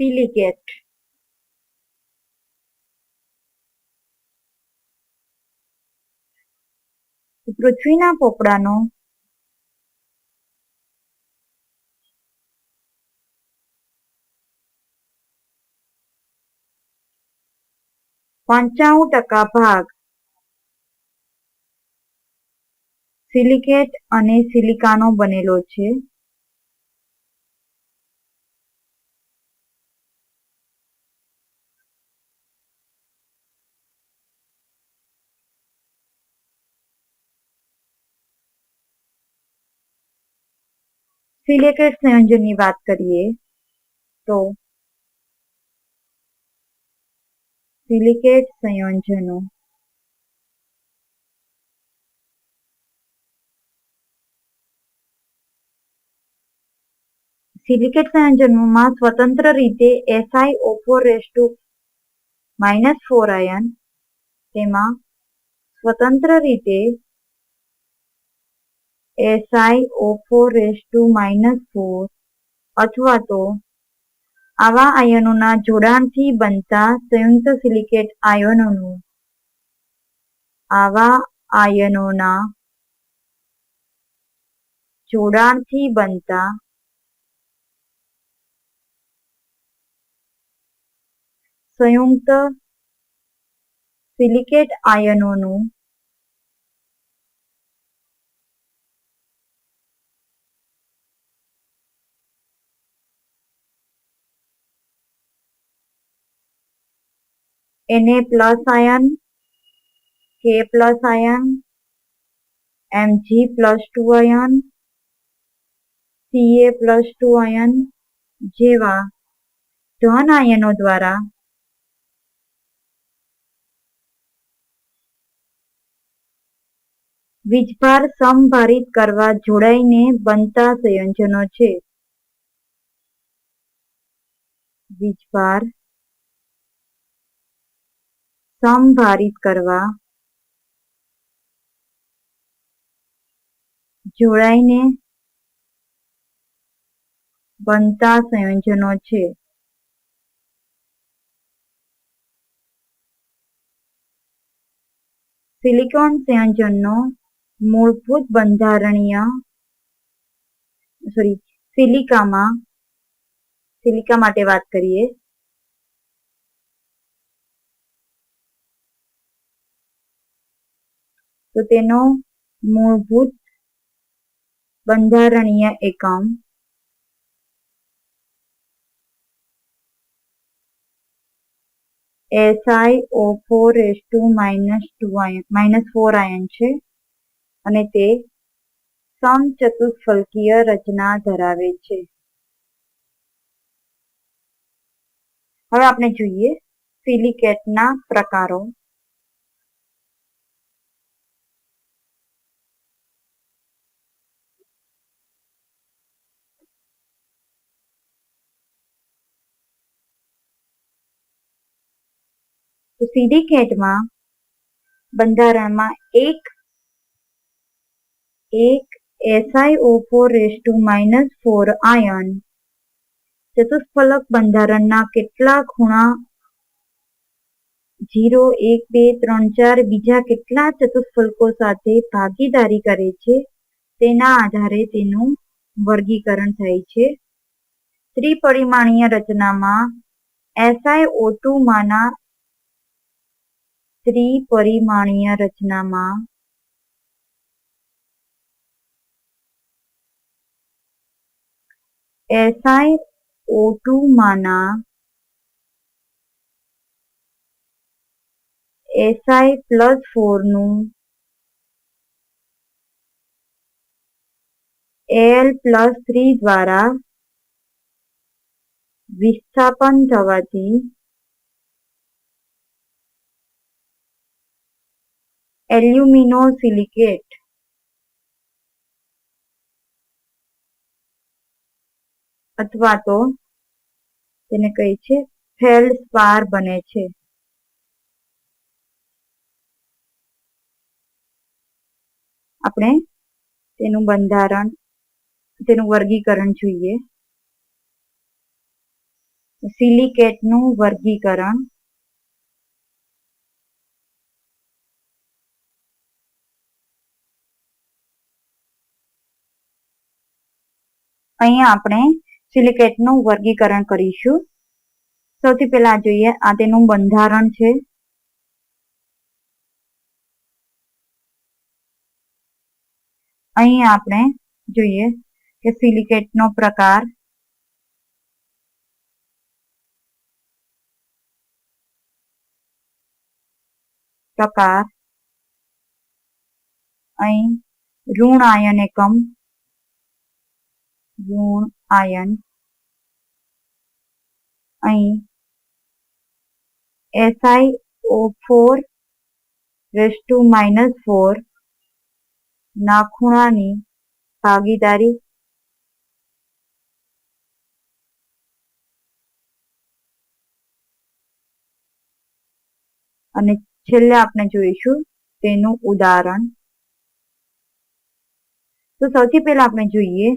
Silicate પૃથ્વીના પોપડાનો પંચાણું ટકા ભાગ સિલિકેટ અને સિલિકાનો બનેલો છે. સિલિકેટ સંયોજનની વાત કરીએ તો સિલિકેટ સંયોજનો સિલિકેટ સંયોજનોમાં સ્વતંત્ર રીતે SiO4 માઇનસ ફોર આયન તેમાં સ્વતંત્ર રીતે SiO4 માઇનસ ફોર. અથવા તો આવા આયનોના જોડાણથી બનતા સંયુક્ત સિલિકેટ આયનોનું. આવા આયનોના જોડાણથી બનતા સંયુક્ત સિલિકેટ આયનોનું Na પ્લસ આયન K પ્લસ આયન Mg પ્લસ ટુ આયન Ca પ્લસ ટુ આયન જેવા ધન આયનો દ્વારા વીજભાર સમભારિત કરવા જોડાઈને બનતા સંયોજનો છે. વીજભાર સમભારિત કરવા જોડાઈને બનતા સંયોજનો છે. સિલિકોન સંયોજનનો મૂળભૂત બંધારણીય સોરી સિલિકામાં, સિલિકા માટે વાત કરીએ. તો તેનો મૂળભૂત બંધારણીય એકમ SiO4 માઇનસ ટુ આયન માઇનસ ફોર આયન છે અને તે સમચતુષ્ફલકીય રચના ધરાવે છે. હવે આપણે જોઈએ સિલિકેટના પ્રકારો. તો બંધારણમાં એક એક SiO4 માઇનસ ફોર આયન ચતુષ્ફલક બંધારણના કેટલા ખૂણા? જીરો એક, બે, ત્રણ, ચાર બીજા કેટલા ચતુષ્ફલકો સાથે ભાગીદારી કરે છે? તેના આધારે તેનું વર્ગીકરણ થાય છે. ત્રિપરિમાણીય રચનામાં SiO2 માંના ત્રિપરિમાણીય રચનામાં SiO2 માંના એસઆઈ પ્લસ ફોરનું એલ પ્લસ થ્રી દ્વારા વિસ્થાપન થવાથી એલ્યુમિનોસિલિકેટ અથવા તો તેને કહે છે ફેલ્ડસ્પાર બને છે. આપણે તેનું બંધારણ, તેનું વર્ગીકરણ જોઈએ. સિલિકેટનું વર્ગીકરણ અહીંયા આપણે સિલિકેટનું વર્ગીકરણ કરીશું. સૌથી પહેલા જોઈએ, આ તેનું બંધારણ છે. અહીં આપણે જોઈએ કે સિલિકેટનો પ્રકાર પ્રકાર અહીં ઋણ આયન એકમ ઋણ આયન. અહીં SiO four raise to minus four ના ખૂણાની ભાગીદારી. અને છેલ્લે આપણે જોઈશું તેનું ઉદાહરણ. તો સૌથી પહેલા આપણે જોઈએ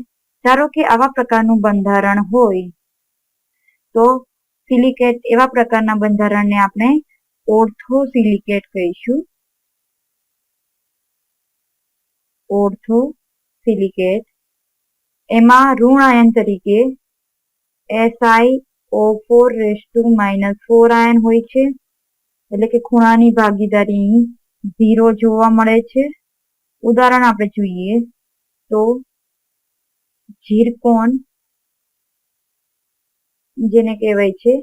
ધારો કે આવા પ્રકારનું બંધારણ હોય, તો સિલિકેટ એવા પ્રકારના બંધારણને આપણે ઓર્થો સિલિકેટ કહીશું. ઓર્થો સિલિકેટ એમાં ઋણ આયન તરીકે SiO four raise to minus four ion હોય છે, એટલે કે ખૂણાની ભાગીદારી ઝીરો જોવા મળે છે. ઉદાહરણ આપણે જોઈએ તો ઝીરકોન જેને કહેવાય છે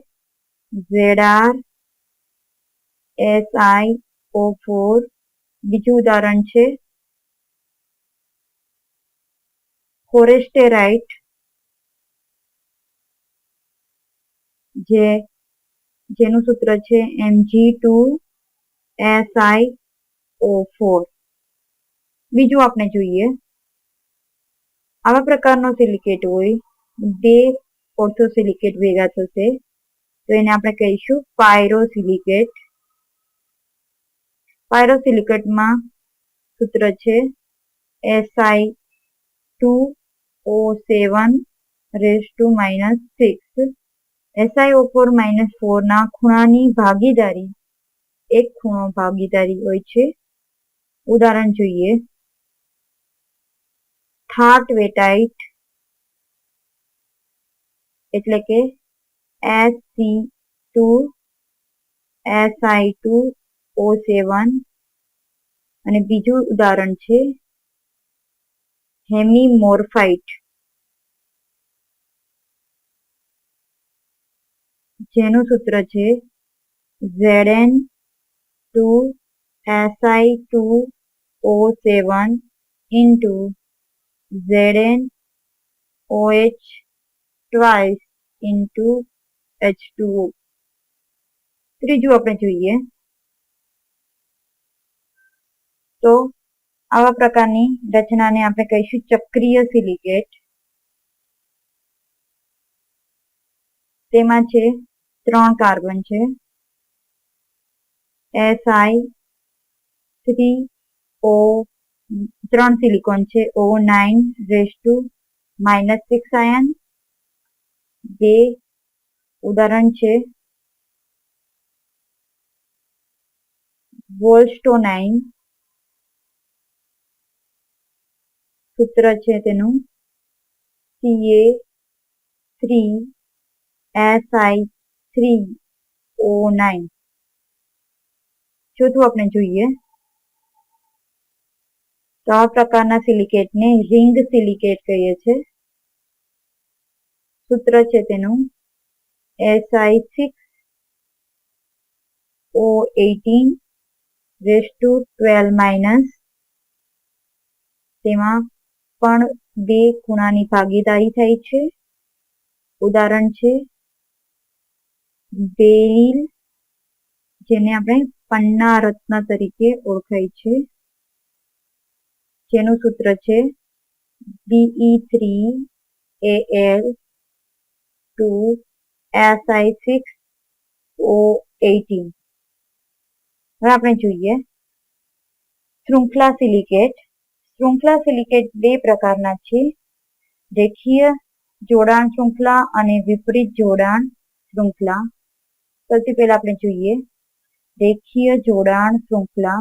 ZR ઓ ફોર. બીજું ઉદાહરણ છે ફોરેસ્ટેરાઇટ, જે જેનું સૂત્ર છે MG two SI O four. બીજું આપણે જોઈએ આવા પ્રકારનો સિલિકેટ હોય, બે ઓર્થોસિલિકેટ ભેગા થશે, તો એને આપણે કહીશું પાયરોસિલિકેટ. પાયરોસિલિકેટમાં સૂત્ર છે SI two O seven raise to minus six SIO four minus ફોરના ખૂણાની ભાગીદારી, એક ખૂણો ભાગીદારી હોય છે. ઉદાહરણ જોઈએ. થાટ વેટાઇટ એટલે કે S C two S I two O seven અને બીજું ઉદાહરણ છે હેમીમોર્ફાઇટ જેનું સૂત્ર છે Zn two S I two O seven into Zn OH into H two ત્રીજું આપણે જોઈએ. તો આવા પ્રકારની રચનાને આપણે કહીશું ચક્રીય સિલિકેટ. તેમાં છે ત્રણ કાર્બન છે. એસઆઈ થ્રી ઓ ત્રણ સિલિકોન છે. O nine raise to minus six ion જે ઉદાહરણ છે. વોલ્સ્ટોનાઇન સૂત્ર છે તેનું. CA three S I three O nine ચોથું આપણે જોઈએ. તો આ પ્રકારના સિલિકેટને રિંગ સિલિકેટ કહીએ છીએ સૂત્ર છે તેનું SI six O eighteen raise to twelve minus તેમાં પણ બે ખૂણાની ભાગીદારી થાય છે. ઉદાહરણ છે બેરિલ જેને આપણે પન્ના રત્ન તરીકે ઓળખાય છે. જેનું સૂત્ર છે BE three A L two SI six O eighteen હવે આપણે જોઈએ શૃંખલા સિલિકેટ શૃંખલા સિલિકેટ બે પ્રકારના છે. રેખીય જોડાણ શૃંખલા અને વિપરીત જોડાણ શૃંખલા. સૌથી પહેલા આપણે જોઈએ રેખીય જોડાણ શૃંખલા.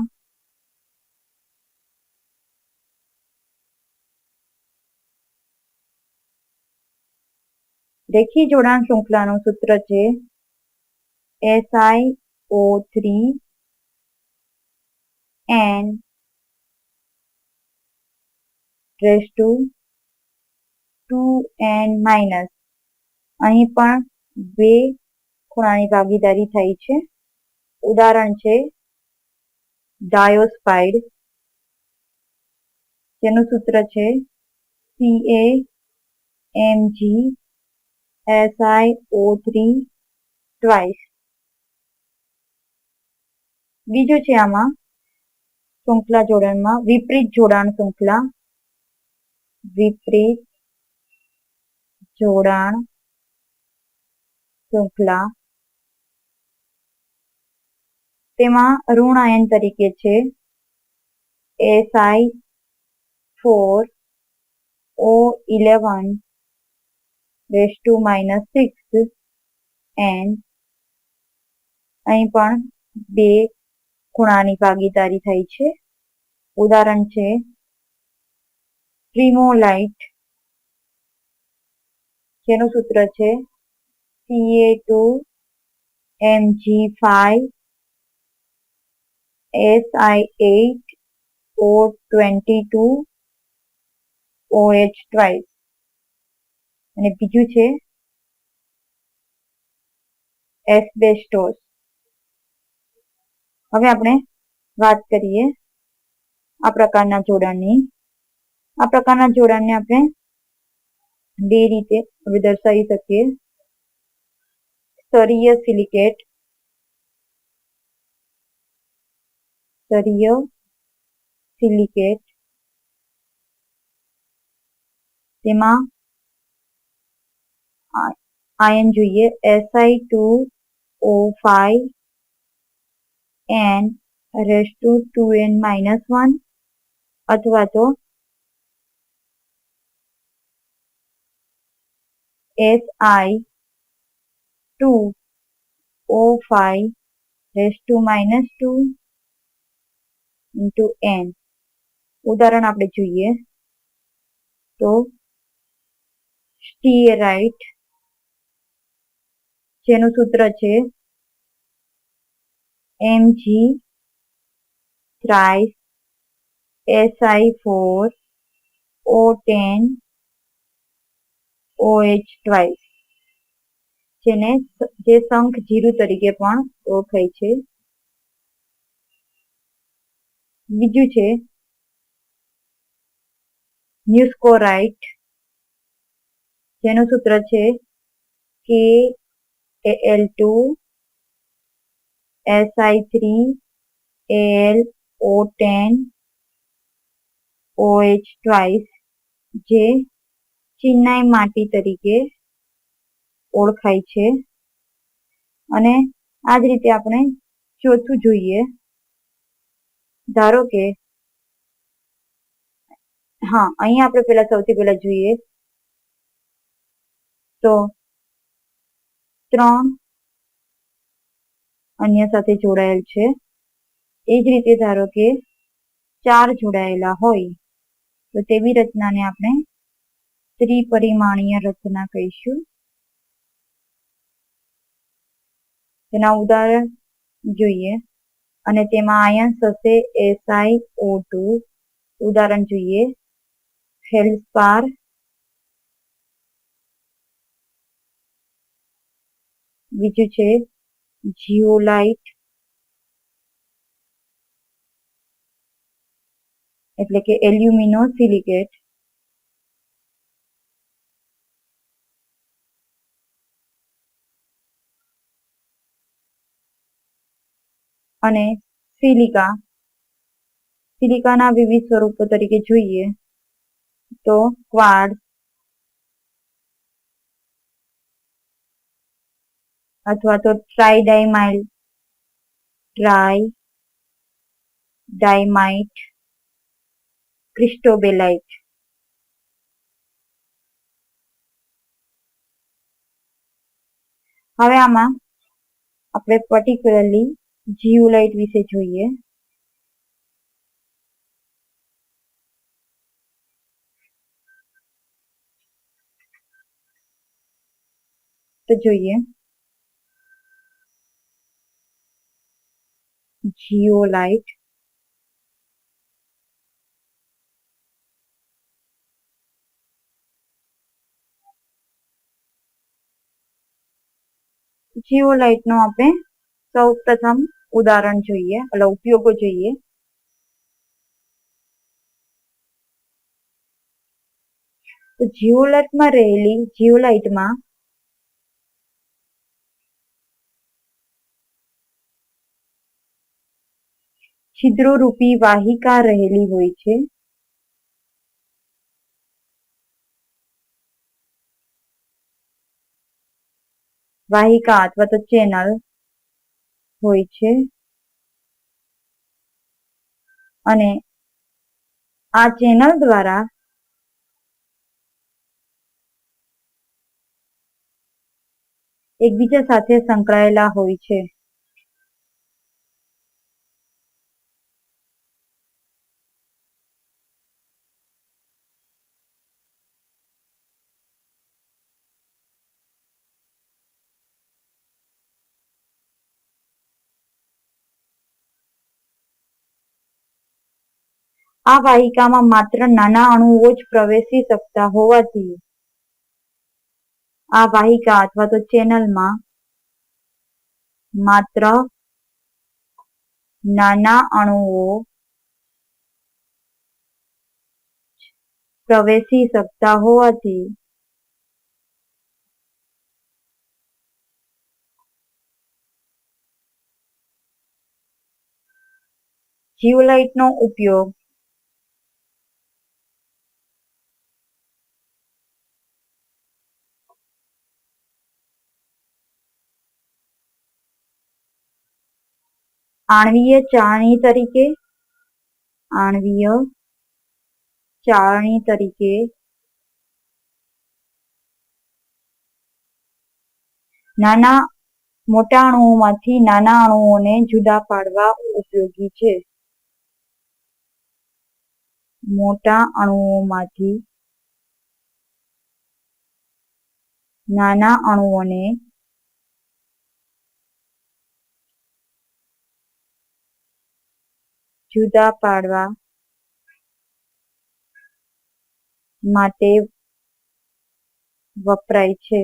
રેખીય જોડાણ શૃંખલાનું સૂત્ર છે SI O three N raise to two N minus અહીં પણ બે ખૂણાની ભાગીદારી થઈ છે. ઉદાહરણ છે ડાયોસ્પાઇડ જેનું સૂત્ર છે સી એ એમ જી SiO3 twice. બીજું છે આમાં, શૃંખલા જોડાણમાં, વિપરીત જોડાણ શૃંખલા, વિપરીત જોડાણ શૃંખલા. તેમાં ઋણ આયન તરીકે છે SI four O eleven raise to minus six N અહીં પણ બે ખૂણાની ભાગીદારી થઈ છે. ઉદાહરણ છે પ્રિમોલાઇટ જેનું સૂત્ર છે CA two MG five SI eight O twenty two OH twice અને બીજું છે એસ્બેસ્ટોસ હવે આપણે વાત કરીએ આ પ્રકારના જોડાણની. આ પ્રકારના જોડાણને આપણે બે રીતે દર્શાવી શકીએ. સ્તરીય સિલિકેટ સ્તરીય સિલિકેટ, તેમાં આયન જોઈએ SI two O five N raise to two N minus one અથવા તો S I two O five raise to minus two into N ઉદાહરણ આપણે જોઈએ તો સ્ટીએરાઇટ જેનું સૂત્ર છે M G four O ten OH twice જેને જે શંખ જીરું તરીકે પણ ઓળખાય છે. બીજું છે ન્યુસ્કોરાઇટ જેનું સૂત્ર છે કે L two SI three L O ten OH twice જે ચિનાઈ માટી તરીકે ઓળખાય છે. અને આ જ રીતે આપણે ચોથું જોઈએ. ધારો કે, હા, અહીંયા આપણે પેલા સૌથી પહેલા જોઈએ. તો ત્રણ અન્ય સાથે જોડાયેલ છે. એ જ રીતે ધારો કે ચાર જોડાયેલા હોય, તો તેવી રચનાને આપણે ત્રિપરિમાણીય રચના કહીશું. તેના ઉદાહરણ જોઈએ, અને તેમાં આયન્સ હશે એસઆઈ ઓ ટુ ઉદાહરણ જોઈએ ફેલ્સપાર બીજું છે જીઓલાઇટ એટલે કે એલ્યુમિનો સિલિકેટ. અને સિલિકા. સિલિકાના વિવિધ સ્વરૂપો તરીકે જોઈએ તો ક્વાર્ડ અથવા તો ટ્રાઇડાઇમાઇલ ટ્રાય ડાયમાઇટ ક્રિસ્ટોબેલાઇટ હવે આમાં આપણે પર્ટિક્યુલરલી જીઓલાઇટ વિશે જોઈએ. તો જોઈએ. જીઓલાઇટ જીઓલાઇટ નો આપણે સૌ પ્રથમ ઉદાહરણ જોઈએ એટલે ઉપયોગો જોઈએ તો જીઓલાઇટમાં રહેલી જીઓલાઇટમાં છિદ્રો રૂપી વાહિકા રહેલી હોય છે. વાહિકા અથવા તો ચેનલ હોય છે. અને આ ચેનલ દ્વારા એકબીજા સાથે સંકળાયેલા હોય છે. આ વાહિકામાં માત્ર નાના અણુઓ જ પ્રવેશી શકતા હોવાથી આ વાહિકા અથવા તો ચેનલમાં માત્ર નાના અણુઓ પ્રવેશી શકતા હોવાથી જીવલાઇટનો ઉપયોગ આણ્વીય ચાળણી તરીકે, આણવીય ચાળણી તરીકે, નાના મોટા અણુઓમાંથી નાના અણુઓને જુદા પાડવા ઉપયોગી છે. મોટા અણુઓમાંથી નાના અણુઓને જુદા પાડવા માટે વપરાય છે.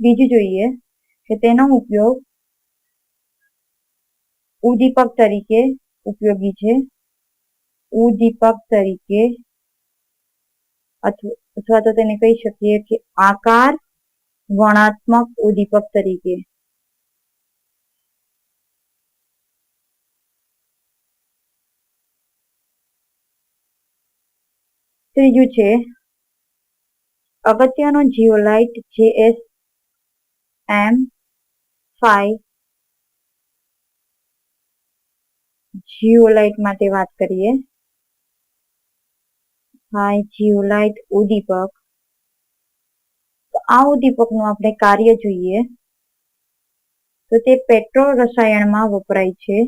બીજું જોઈએ કે તેનો ઉપયોગ ઉદ્દીપક તરીકે ઉપયોગી છે. ઉદ્દીપક તરીકે અથવા તો તેને કહી શકીએ કે આકાર વર્ણાત્મક ઉદ્દીપક તરીકે. ત્રીજું છે, અગત્યનો જીઓલાઇટ જે એસ એમ ફાઈવ જીઓલાઇટ માટે વાત કરીએ. હાઈ જીઓલાઇટ ઉદ્દીપક. તો આ ઉદ્દીપકનું આપણે કાર્ય જોઈએ. તો તે પેટ્રોલ રસાયણમાં વપરાય છે.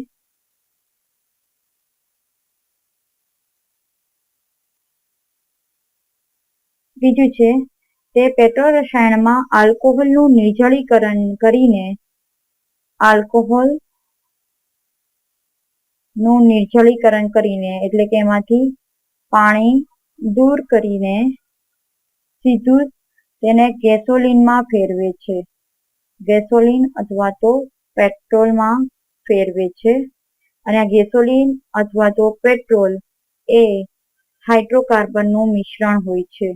બીજું છે, તે પેટ્રોલ રસાયણમાં આલ્કોહોલનું નિર્જલીકરણ કરીને આલ્કોહોલનું નિર્જલીકરણ કરીને, એટલે કે એમાંથી પાણી દૂર કરીને સીધું તેને ગેસોલિનમાં ફેરવે છે. ગેસોલિન અથવા તો પેટ્રોલમાં ફેરવે છે. અને આ ગેસોલિન અથવા તો પેટ્રોલ એ હાઇડ્રોકાર્બનનું મિશ્રણ હોય છે.